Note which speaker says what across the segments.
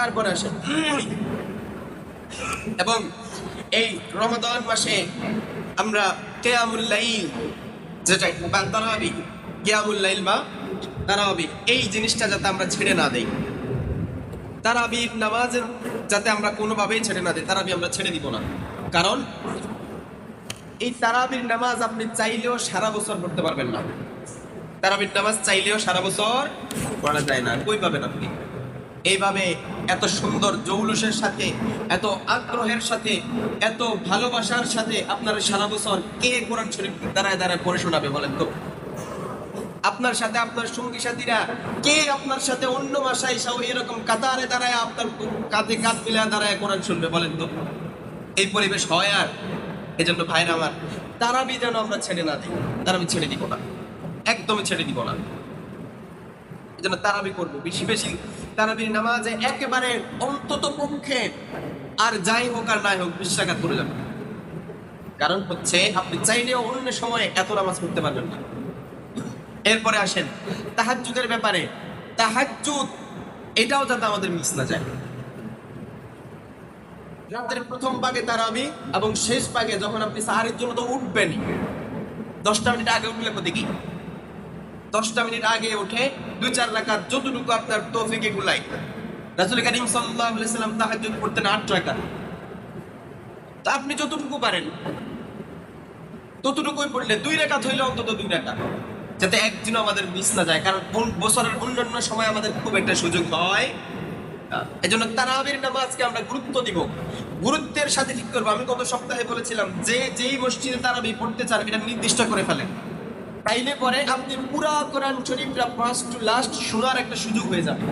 Speaker 1: তারপরে আসেন এবং এই রমাদান মাসে আমরা কেয়ামুল্লাইল যেটা বা তারাবি কেয়ামুল্লাইল বা তারাবি, এই জিনিসটা যাতে আমরা ছেড়ে না দেই। তারাবির নামাজ যাতে আমরা কোনোভাবেই ছেড়ে না দিই, তারাবি আমরা ছেড়ে দিব না। কারণ এই তারাবির নামাজ আপনি চাইলেও সারা বছর পড়তে পারবেন না। তারাবির নামাজ চাইলেও সারা বছর পড়া যায় না কই পাবেন আপনি? এইভাবে এত সুন্দর জৌলুসের সাথে, এত আগ্রহের সাথে, এত ভালোবাসার সাথে আপনার সারা বছর কে কোরআন শরীফ দাঁড়ায় দাঁড়ায় পড়ে শোনাবে বলেন তো? আপনার সাথে আপনার সঙ্গী সাথীরা, কে আপনার সাথে অন্য ভাষায় সব এরকম কাতারে দাঁড়ায় আপনার কাঁধে কাঁধ মিলে দাঁড়ায় কোরআন শুনবে বলেন তো? এই পরিবেশ হয় আর এই জন্য ভাইরা আমার, তারাবি যেন আমরা ছেড়ে না দিই, তারাবি ছেড়ে দিব না, একদমই ছেড়ে দিব না। এই জন্য তারাবি করব, বেশি বেশি তারাবির নামাজে একেবারে অন্তত পক্ষে আর যাই হোক আর নাই হোক বিশ্বাঘাত করে যাবে। কারণ হচ্ছে আপনি চাইলেও অন্য সময় এত নামাজ পড়তে পারবেন না। এরপরে আসেন, তাহাজ্জুদের ব্যাপারে। তাহাজ্জুদ, এটাও যাতে আমাদের মিস না যায়। রাতের প্রথম ভাগে তারাবি এবং শেষ ভাগে যখন আপনি সাহারের জন্য তো উঠবেন দশটা মিনিট আগে উঠলে ক্ষতি কি? দশটা মিনিট আগে উঠে দুই চার রাকাত যতটুকু আপনার তৌফিকে গুলাই রাসুল করিম আলাইহি সাল্লাম তাহাজ্জুদ পড়তেন আট রাকাত। তা আপনি যতটুকু পারেন, ততটুকুই পড়লে দুই রেখাত হইলে অন্তত দুই রেখা যাতে একদিনও আমাদের মিস না যায়, কারণ বছরের অন্যান্য সময় আমাদের খুব একটা সুযোগ হয়। এই জন্য তারাবির নামাজকে আমরা গুরুত্ব দিব। গুরুত্বের সাথে ঠিক করব। আমি গত সপ্তাহে বলেছিলাম, যে যেই মসজিদে তারাবি পড়তে চান, এটা নির্দিষ্ট করে ফেলেন। তাইলে পরে আপনি পুরা কোরআন শরীফটা ফার্স্ট টু লাস্ট শোনার একটা সুযোগ হয়ে যাবে।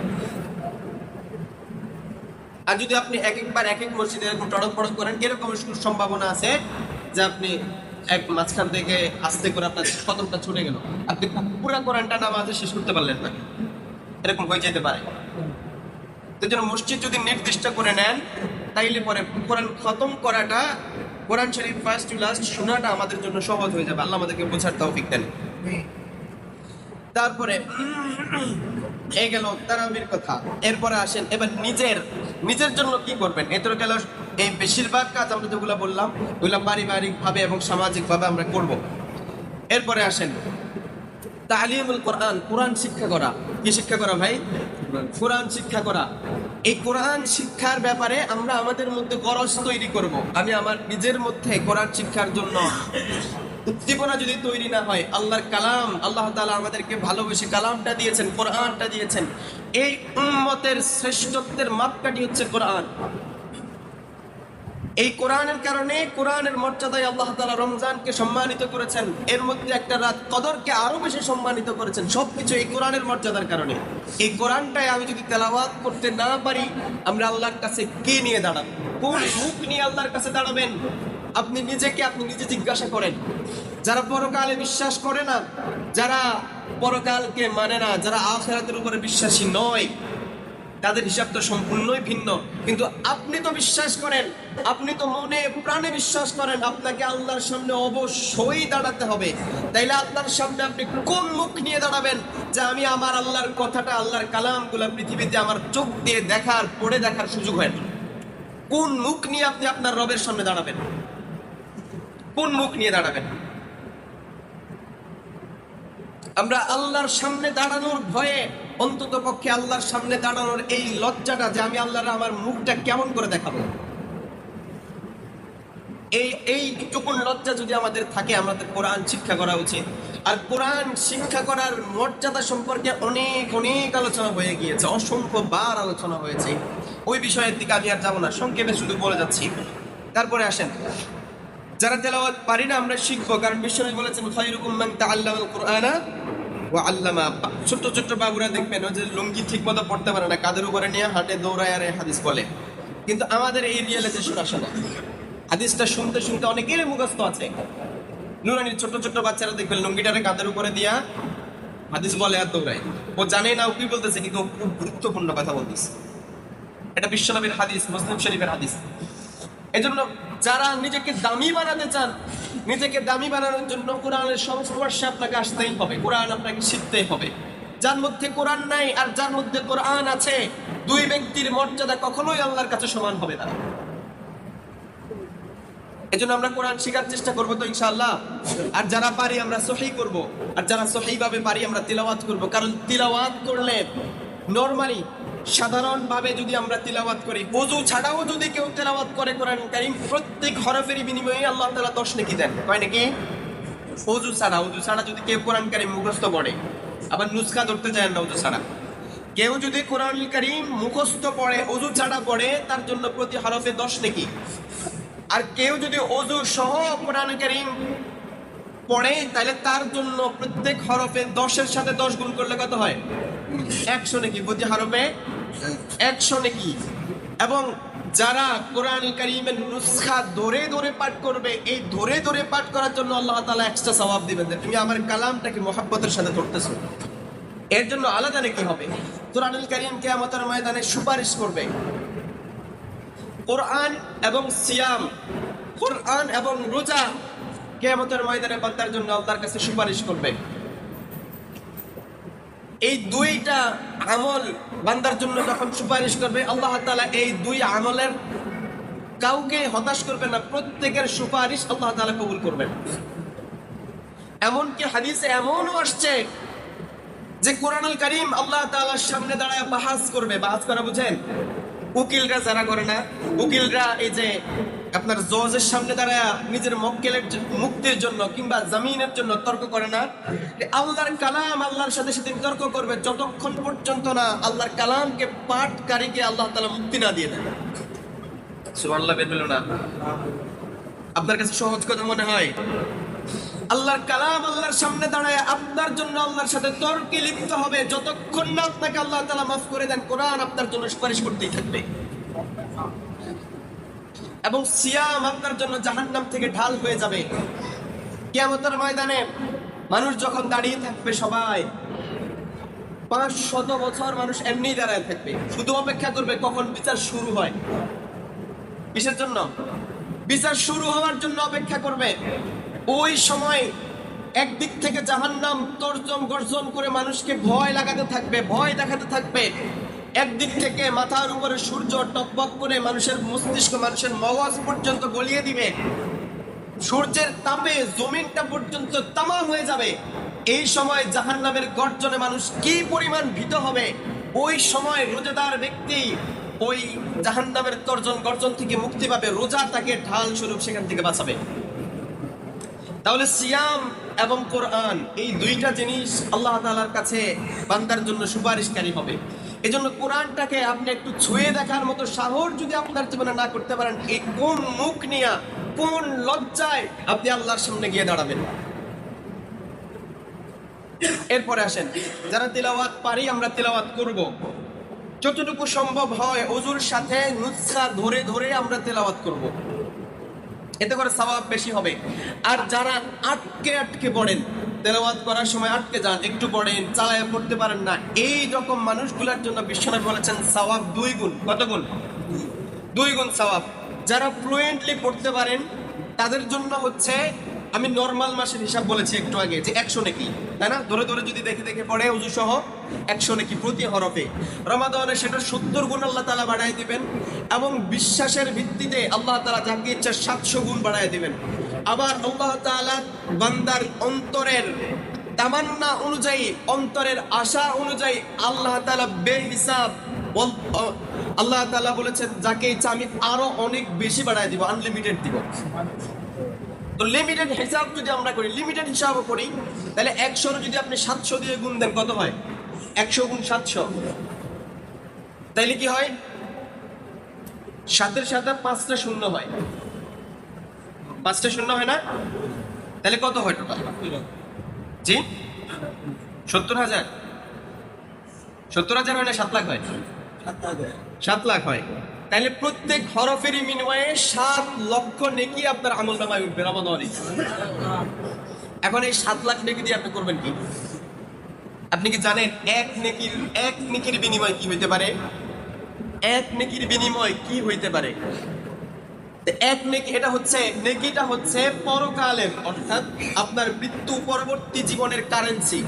Speaker 1: আর যদি আপনি এক একবার এক এক মসজিদে এরকম টড়ক পড়ক করেন, এরকম সম্ভাবনা আছে যে আপনি এক মাঝখান থেকে আস্তে করে আপনার কদমটা ছুটে গেল। আপনি পুরা কোরআনটা নামাজে শেষ করতে পারলেন না। এরকম হয়ে যেতে পারে। তো জন্য মসজিদ যদি নির্দিষ্ট করে নেন, তাইলে পরে কোরআন খতম করাটা, কোরআন শরীফ ফার্স্ট টু লাস্ট শোনাটা আমাদের জন্য সহজ হয়ে যাবে। আল্লাহ আমাদেরকে বোঝার তৌফিক দেন। তারপরে এই গেল তারাবির কথা। এরপরে আসেন, এবার নিজের নিজের জন্য কি করবেন? এত গেল এই বেশিরভাগ কাজ আমরা যেগুলো বললাম ওগুলো পারিবারিক ভাবে এবং সামাজিক ভাবে আমরা করব। এরপরে আসেন, তালিমুল কোরআন কোরআন শিক্ষা করা। কি শিক্ষা করা ভাই? কোরআন শিক্ষা করা। এই কোরআন শিক্ষার ব্যাপারে আমরা আমাদের মধ্যে গরজ তৈরি করব। আমি আমার নিজের মধ্যে কোরআন শিক্ষার জন্য উদ্দীপনা যদি তৈরি না হয়, আল্লাহর কালাম, আল্লাহ তাআলা আমাদেরকে ভালোবেসে কালামটা দিয়েছেন, কোরআনটা দিয়েছেন। এই উম্মতের শ্রেষ্ঠত্বের মাপকাঠি হচ্ছে কোরআন। এই কোরআনের কারণে কোরআনের মর্যাদায় আল্লাহ তাআলা রমজানকে সম্মানিত করেছেন। এর মধ্যে একটা রাত কদরকে আরও বেশি সম্মানিত করেছেন, সবকিছু এই কোরআনের মর্যাদার কারণে। এই কোরআনটাই আমি যদি তেলাওয়াত করতে না পারি, আমরা আল্লাহর কাছে কে নিয়ে দাঁড়াবো? কোন মুখ নিয়ে আল্লাহর কাছে দাঁড়াবেন? আপনি নিজেকে আপনি নিজে জিজ্ঞাসা করেন। যারা পরকালে বিশ্বাস করে না, যারা পরকালকে মানে না, যারা আখেরাতের উপরে বিশ্বাসী নয়, তাদের হিসাব তো সম্পূর্ণই ভিন্ন। কিন্তু আপনি তো বিশ্বাস করেন, আপনি তো মনে, প্রাণে বিশ্বাস করেন, আপনাকে আল্লাহর সামনে অবশ্যই দাঁড়াতে হবে। তাইলে আল্লাহর সামনে আপনি কোন মুখ নিয়ে দাঁড়াবেন? যে আমি আমার আল্লাহর কথাটা, আল্লাহর কালামগুলো পৃথিবীতে আমার চোখ দিয়ে দেখার, পড়ে দেখার সুযোগ হয় না। কোন মুখ নিয়ে আপনি আপনার রবের সামনে দাঁড়াবেন? কোন মুখ নিয়ে দাঁড়াবেন? আমরা আল্লাহর সামনে দাঁড়ানোর ভয়ে অন্তত পক্ষে আল্লাহর সামনে দাঁড়ানোর এই লজ্জাটা যে আমি আল্লাহর আমার মুখটা কেমন করে দেখাবো? এই এইটুকুন লজ্জা যদি আমাদের থাকে, আমাদের কোরআন শিক্ষা করা উচিত। আর কোরআন শিক্ষা করার মর্যাদা সম্পর্কে অনেক অনেক আলোচনা হয়ে গিয়েছে, অসংখ্য বার আলোচনা হয়েছে। ওই বিষয়ের দিকে আমি আর যাব না, সংক্ষেপে শুধু বলে যাচ্ছি। তারপরে আসেন। যারা তেলাওয়াত পারি না, আমরা শিখব। কারণ বিশ্বনবী বলেছেন, খায়রুকুম মান তাআল্লামাল কুরআনা ওয়া আল্লামা ছোট্ট ছোট্ট বাবুরা দেখবেন, ওই যে লুঙ্গি ঠিক মতো পড়তে পারে না, কাদের উপরে নিয়ে হাটে, দৌড়ায়, আর হাদিস বলে। কিন্তু আমাদের এই রিয়েলাইজেশন আসে না। হাদিসটা শুনতে শুনতে অনেকেরই মুখস্থ আছে। নুরানির ছোট্ট ছোট্ট বাচ্চারা দেখবেন, লুঙ্গিটারে কাঁধের উপরে দিয়া হাদিস বলে আর দৌড়ায়। ও জানে না, ও কি বলতেছে, কিন্তু খুব গুরুত্বপূর্ণ কথা বলতেছে। এটা বিশ্বনবীর হাদিস, মুসলিম শরীফের হাদিস। এজন্য যারা নিজেকে দামি বানাতে চান, নিজেকে দামি বানানোর জন্য কোরআনের সংস্পর্শে আপনাকে আসতেই হবে, কোরআন আপনাকে শিখতেই হবে। যার মধ্যে কোরআন নাই আর যার মধ্যে কোরআন আছে, দুই ব্যক্তির মর্যাদা কখনোই আল্লাহর কাছে সমান হবে না। এজন্য আমরা কোরআন শেখার চেষ্টা করব তো ইনশাআল্লাহ। আর যারা পারি আমরা সহি করব, আর যারা সহি ভাবে পারি আমরা তিলাওয়াত করব, কারণ তিলাওয়াত করলে নরমালি সাধারণ ভাবে যদি আমরা তিলাওয়াত করি ওযু ছাড়াও যদি কেউ তিলাওয়াত করে কোরআন কারিম, প্রত্যেক হরফের বিনিময়ে আল্লাহ তাআলা 10 নেকি দেন কয় নাকি? ওযু ছাড়া ওযু ছাড়া যদি কেউ কোরআন কারীম মুখস্থ পড়ে আবার নুসখা ধরতে চায় না ওযু ছাড়া। কেউ যদি কোরআন কারীম মুখস্থ পড়ে ওযু ছাড়া পড়ে, তার জন্য প্রতি হরফে দশ নাকি। আর কেউ যদি অজু সহ কোরআন কারীম পড়ে, তাহলে তার জন্য প্রত্যেক হরফে দশের সাথে দশ গুণ করলে কত হয়? একশো নাকি, প্রতি হরফে একশো নাকি এবং যারা কোরআন কারীমের নুসখা ধরে ধরে পাঠ করবে, এই ধরে ধরে পাঠ করার জন্য আল্লাহ তাআলা এক্সট্রা সওয়াব দিবেন তুমি আমার কালামটাকে মহাব্বতের সাথে ধরতেছো। এর জন্য আলাদা নাকি হবে। কোরআনুল কারীম কিয়ামতের ময়দানে সুপারিশ করবে। কোরআন এবং সিয়াম, কোরআন এবং রোজা কেয়ামতের ময়দানে বান্দার জন্য আল্লাহর কাছে সুপারিশ করবে। এই দুইটা আমল বান্দার জন্য যখন সুপারিশ করবে, আল্লাহ তালা এই দুই আমলের কাউকে হতাশ করবে না, প্রত্যেকের সুপারিশ আল্লাহ তাআলা কবুল করবেন। এমনকি হাদিসে এমনও আসছে যে কোরআনুল করিম আল্লাহ তাআলার সামনে দাঁড়ায় বাহাস করবে। বাহাস করা বুঝেন? উকিলরা যারা করে না, উকিলরা এই যে আপনার জজের সামনে দাঁড়ায় নিজের মক্কেলের মুক্তির জন্য কিংবা জামিনের জন্য তর্ক করে না। আল্লাহর কালাম আল্লাহর সাথে সাথে তর্ক করবে, যতক্ষণ পর্যন্ত না আল্লাহর কালামকে পাঠকারীকে আল্লাহ তালা মুক্তি না দিয়ে বের না। আপনার কাছে সহজ কথা মনে হয়? আল্লাহর কালাম আল্লাহর সামনে দাঁড়ায় আপনার জন্য আল্লাহর সাথে তর্কে লিপ্ত হবে, যতক্ষণ না আপনাকে আল্লাহ তাআলা মাফ করে দেন, কোরআন আপনার জন্য সুপারিশ করতেই থাকবে। এবং সিয়াম আপনার জন্য জাহান্নাম থেকে ঢাল হয়ে যাবে। কিয়ামতের ময়দানে মানুষ যখন দাঁড়িয়ে থাকবে সবাই, পাঁচ শত বছর মানুষ এমনি দাঁড়ায় থাকবে। শুধু অপেক্ষা করবে কখন বিচার শুরু হয়। কিসের জন্য? বিচার শুরু হওয়ার জন্য অপেক্ষা করবে। ওই সময় একদিক থেকে জাহান্নাম তর্জম গর্জন করে মানুষকে ভয় লাগাতে থাকবে, ভয় দেখাতে থাকবে। একদিক থেকে মাথার উপরে সূর্য টকবক করে মানুষের মস্তিষ্ক, মানুষের মগজ পর্যন্ত গলিয়ে দিবে। সূর্যের তাপে জমিনটা পর্যন্ত তামা হয়ে যাবে। এই সময় জাহান্নামের গর্জনে মানুষ কি পরিমাণ ভীত হবে? ওই সময় রোজাদার ব্যক্তি ওই জাহান্নামের তর্জন গর্জন থেকে মুক্তি পাবে। রোজা তাকে ঢাল স্বরূপ সেখান থেকে বাঁচাবে। তাহলে সিয়াম এবং কোরআন, এই দুইটা জিনিস আল্লাহ তাআলার কাছে বান্দার জন্য সুপারিশকারী হবে। এজন্য কোরআনটাকে আপনি একটু ছুঁয়ে দেখার মতো সাহস যদি আপনার জীবনে না করতে পারেন, এই কোন মুখ নিয়ে, কোন লজ্জায় আপনি আল্লাহর সামনে গিয়ে দাঁড়াবেন? এরপরে আসেন, যারা তিলাওয়াত পারি আমরা তিলাওয়াত করব। যতটুকু সম্ভব হয় অজুর সাথে নুসখা ধরে ধরে আমরা তেলাওয়াত করব। এতে করে সওয়াব বেশি হবে। আর যারা আটকে আটকে পড়েন তেলাওয়াত করার সময় আটকে যান, একটু পড়েন চালায় পড়তে পারেন না। এই রকম মানুষগুলোর জন্য বিশ্বনাথ বলেছেন, সওয়াব দুই গুণ। কত গুণ? দুই গুণ সওয়াব। যারা ফ্লুয়েন্টলি পড়তে পারেন, তাদের জন্য হচ্ছে, আমি নর্মাল মাসের হিসাব বলেছি একটু আগে, যে একশো নাকি, তাই না? ধরে ধরে যদি দেখে দেখে পড়ে উজু সহ একশো নাকি প্রতি হরফে। রমাদানে সেটা সত্তর গুণ আল্লাহ তালা বাড়াই দিবেন এবং বিশ্বাসের ভিত্তিতে আল্লাহ তালা যাকে ইচ্ছা সাতশো গুণ বাড়াই দিবেন। আবার আল্লাহ তালা বান্দার অন্তরের তামান্না অনুযায়ী, অন্তরের আশা অনুযায়ী আল্লাহ তালা বেহিসাব বল- অ- আল্লাহ তালা বলেছেন, যাকে ইচ্ছা আমি আরও অনেক বেশি বাড়ায় দিব আনলিমিটেড দিব। তো লিমিটেড হিসাব যদি আমরা করি লিমিটেড হিসাবও করি, তাহলে একশোর যদি আপনি সাতশো দিয়ে গুণ দেন, কত হয়? একশো গুণ সাতশো। তাইলে কি হয়? সাতের সাথে পাঁচটা শূন্য হয়। পাঁচটা শূন্য হয় না? তাহলে কত হয় টোটাল জি? সত্তর হাজার। সত্তর হাজার হয় না, সাত লাখ হয়? সাত লাখ হয়। তাহলে প্রত্যেক হরফের বিনিময়ে সাত লক্ষ নেকি আপনার আমল নামায় উঠবে রমাদানে এখন এই সাত লাখ নেকি দিয়ে আপনি করবেন কি? আপনি কি জানেন এক নেকির এক নেকির বিনিময় কি হইতে পারে? এক নেকির বিনিময় কি হইতে পারে? এক নেকি, এটা হচ্ছে, নেকিটা হচ্ছে পরকালের, অর্থাৎ আপনার মৃত্যু পরবর্তী জীবনের কারেন্সি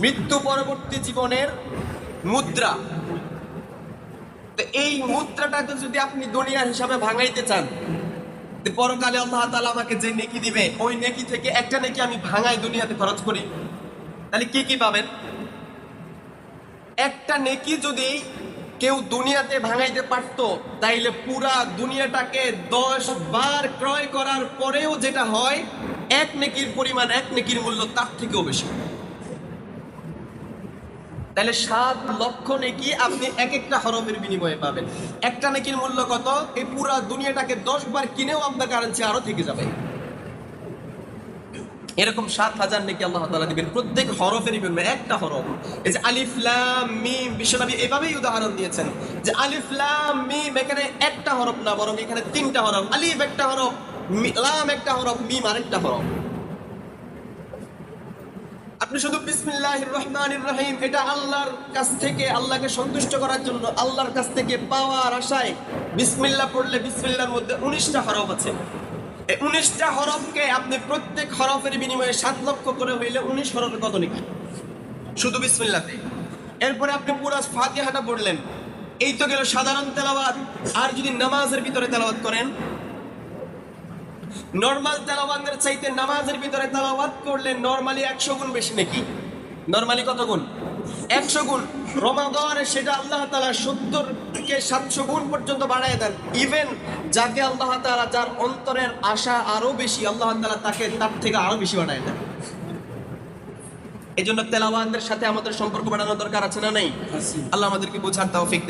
Speaker 1: মৃত্যু পরবর্তী জীবনের মুদ্রা। এই মুদ্রাটাকে যদি আপনি দুনিয়ার হিসাবে ভাঙাইতে চান পরকালে আল্লাহ তাআলা আমাকে যে নেকি দিবে, ওই নেকি থেকে একটা নেকি আমি ভাঙাই দুনিয়াতে খরচ করি। তাহলে কি কি পাবেন? একটা নেকি যদি কেউ দুনিয়াতে ভাঙাইতে পারতো, তাইলে পুরা দুনিয়াটাকে দশ বার ক্রয় করার পরেও যেটা হয়, এক নেকির পরিমাণ, এক নেকির মূল্য তার থেকেও বেশি। তাহলে সাত লক্ষ নেকি আপনি এক একটা হরফের বিনিময়ে পাবেন। একটা নেকির মূল্য কত? এই পুরা দুনিয়াটাকে দশ বার কিনেও আপনার কারেন্সি আরও থেকে যাবে। এরকম সাত হাজার নাকি আল্লাহ তাআলা দিবেন। প্রত্যেক হরফের বিনিময়ে একটা হরফ। এই যে আলিফ, লাম, মিম বিশ্বনবী এভাবেই উদাহরণ দিয়েছেন। যে আলিফ, লাম, মিম এখানে একটা হরফ না, বরং এখানে তিনটা হরফ। আলিফ একটা হরফ লাম একটা হরফ, মিম আরেকটা হরফ। আপনি শুধু বিসমিল্লাহির রহমানির রহিম, এটা আল্লাহর কাছ থেকে, আল্লাহকে সন্তুষ্ট করার জন্য, আল্লাহর কাছ থেকে পাওয়ার আশায় বিসমিল্লাহ পড়লে বিসমিল্লাহর মধ্যে উনিশটা হরফ আছে। উনিশটা হরফকে আপনি প্রত্যেক হরফের বিনিময়ে সাত লক্ষ করে হইলে উনিশ হরফে কত নাকি শুধু বিসমিল্লাতে। এরপরে আপনি পুরো ফাতিহাটা পড়লেন। এই তো গেল সাধারণ তেলাওয়াত। আর যদি নামাজের ভিতরে তেলাওয়াত করেন? নর্মাল তেলাওয়াতের চাইতে নামাজের ভিতরে তেলাওয়াত করলে নরমালি একশো গুণ বেশি নাকি? নরমালি কত গুণ? একশো গুণ। রমাদানে সেটা আল্লাহ তালা সত্তর থেকে সাতশো গুণ পর্যন্ত বাড়ায় দেন। ইভেন যাকে আল্লাহ তালা যার অন্তরের আশা আরও বেশি আল্লাহ তালা তাকে তার থেকে আরও বেশি বানায় দেন। এই জন্য তেলাওয়াতের সাথে আমাদের সম্পর্ক বানানো দরকার আছে না নেই? আল্লাহ আমাদেরকে বোঝার তাও দেন।